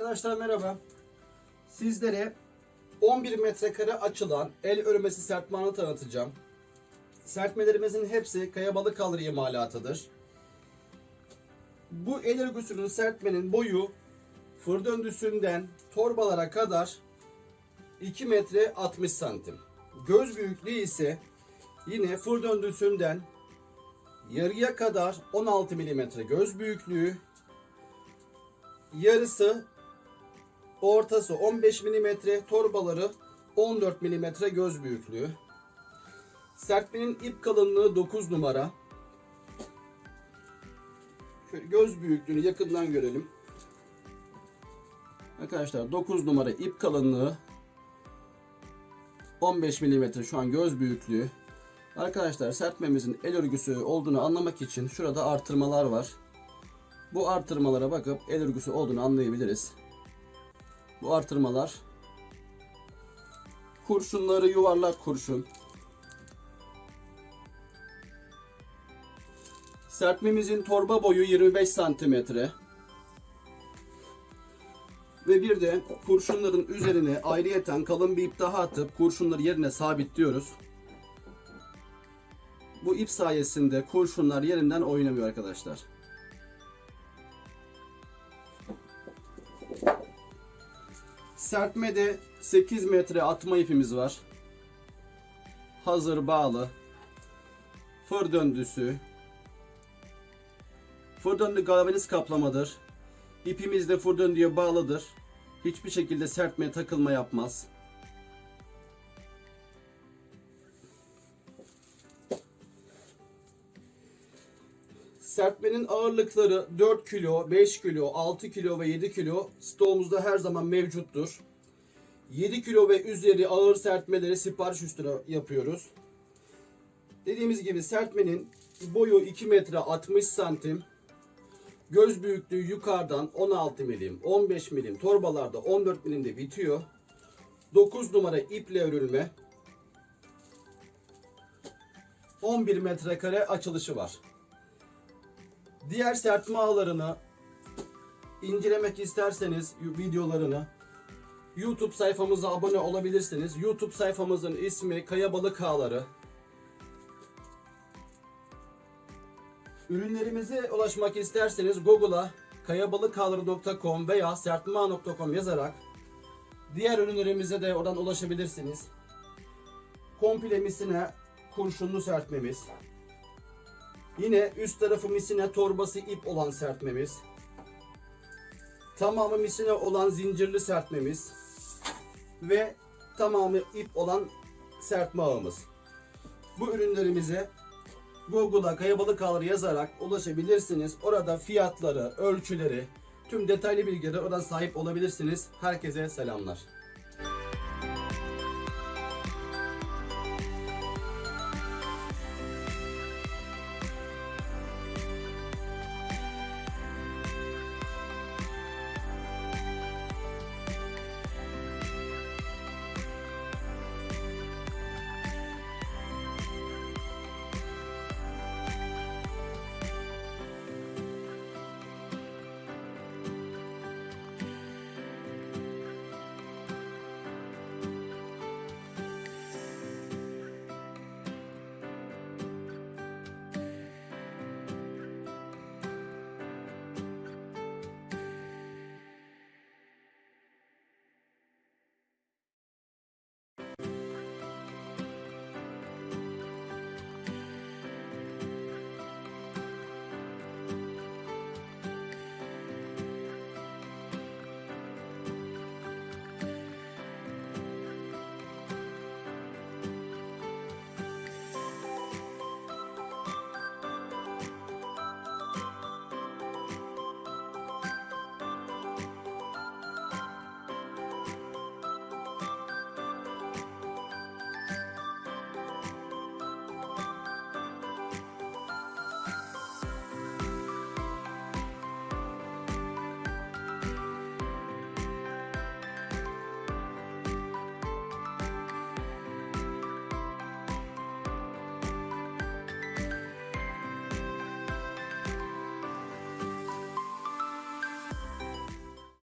Arkadaşlar merhaba. Sizlere 11 metrekare açılan el örmesi sertmanı tanıtacağım. Sertmelerimizin hepsi kaya balık kalır imalatıdır. Bu el örgüsünün sertmenin boyu fır döndüsünden torbalara kadar 2 metre 60 santim. Göz büyüklüğü ise yine fır döndüsünden yarıya kadar 16 milimetre göz büyüklüğü, yarısı ortası 15 mm, torbaları 14 mm göz büyüklüğü. Sertmenin ip kalınlığı 9 numara. Şöyle göz büyüklüğünü yakından görelim. Arkadaşlar 9 numara ip kalınlığı 15 mm şu an göz büyüklüğü. Arkadaşlar sertmemizin el örgüsü olduğunu anlamak için şurada artırmalar var. Bu artırmalara bakıp el örgüsü olduğunu anlayabiliriz. Bu artırmalar kurşunları yuvarlak kurşun. Serpmemizin torba boyu 25 santimetre. Ve bir de kurşunların üzerine ayrıyeten kalın bir ip daha atıp kurşunları yerine sabitliyoruz. Bu ip sayesinde kurşunlar yerinden oynamıyor arkadaşlar. Sertmede 8 metre atma ipimiz var. Hazır bağlı. Fır döndüsü. Fır döndü galvaniz kaplamadır. İpimiz de fır döndüye bağlıdır. Hiçbir şekilde sertmeye takılma yapmaz. Serpmenin ağırlıkları 4 kilo, 5 kilo, 6 kilo ve 7 kilo stoğumuzda her zaman mevcuttur. 7 kilo ve üzeri ağır sertmeleri sipariş üstüne yapıyoruz. Dediğimiz gibi sertmenin boyu 2 metre 60 santim. Göz büyüklüğü yukarıdan 16 milim, 15 milim, torbalarda 14 milimde bitiyor. 9 numara iple örülme. 11 metrekare açılışı var. Diğer sertme ağlarını incelemek isterseniz videolarını YouTube sayfamıza abone olabilirsiniz. YouTube sayfamızın ismi Kaya Balık Ağları. Ürünlerimize ulaşmak isterseniz Google'a kayabalıkağları.com veya sertma.com yazarak diğer ürünlerimize de oradan ulaşabilirsiniz. Komple misine kurşunlu sertmemiz. Yine üst tarafı misine torbası ip olan sertmemiz. Tamamı misine olan zincirli sertmemiz. Ve tamamı ip olan sertme ağımız. Bu ürünlerimize Google'a kayabalık ağları yazarak ulaşabilirsiniz. Orada fiyatları, ölçüleri, tüm detaylı bilgileri oradan sahip olabilirsiniz. Herkese selamlar.